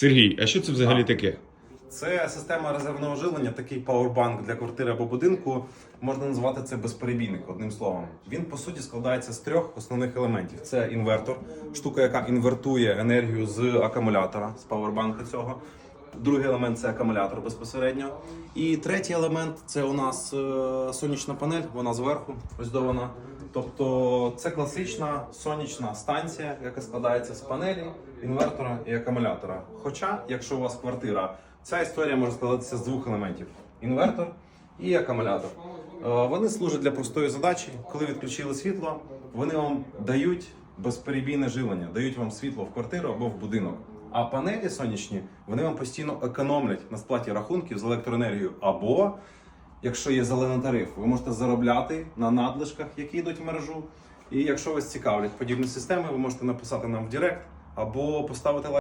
Сергій, а що це взагалі таке? Це система резервного живлення, такий пауербанк для квартири або будинку. Можна назвати це безперебійник, одним словом. Він по суті складається з трьох основних елементів: це інвертор, штука, яка інвертує енергію з акумулятора, з пауербанка цього. Другий елемент це акумулятор безпосередньо. І третій елемент це у нас е, сонячна панель, вона зверху ось до вона. Тобто це класична сонячна станція, яка складається з панелі, інвертора і акумулятора. Хоча, якщо у вас квартира, ця історія може складатися з двох елементів: інвертор і акумулятор. Е, Вони служать для простої задачі. Коли відключили світло, вони вам дають безперебійне живлення, дають вам світло в квартиру або в будинок. А панелі сонячні вони вам постійно економлять на сплаті рахунків з електроенергією. Або, якщо є зелений тариф, ви можете заробляти на надлишках, які йдуть в мережу. І якщо вас цікавлять подібні системи, ви можете написати нам в Директ або поставити лайк.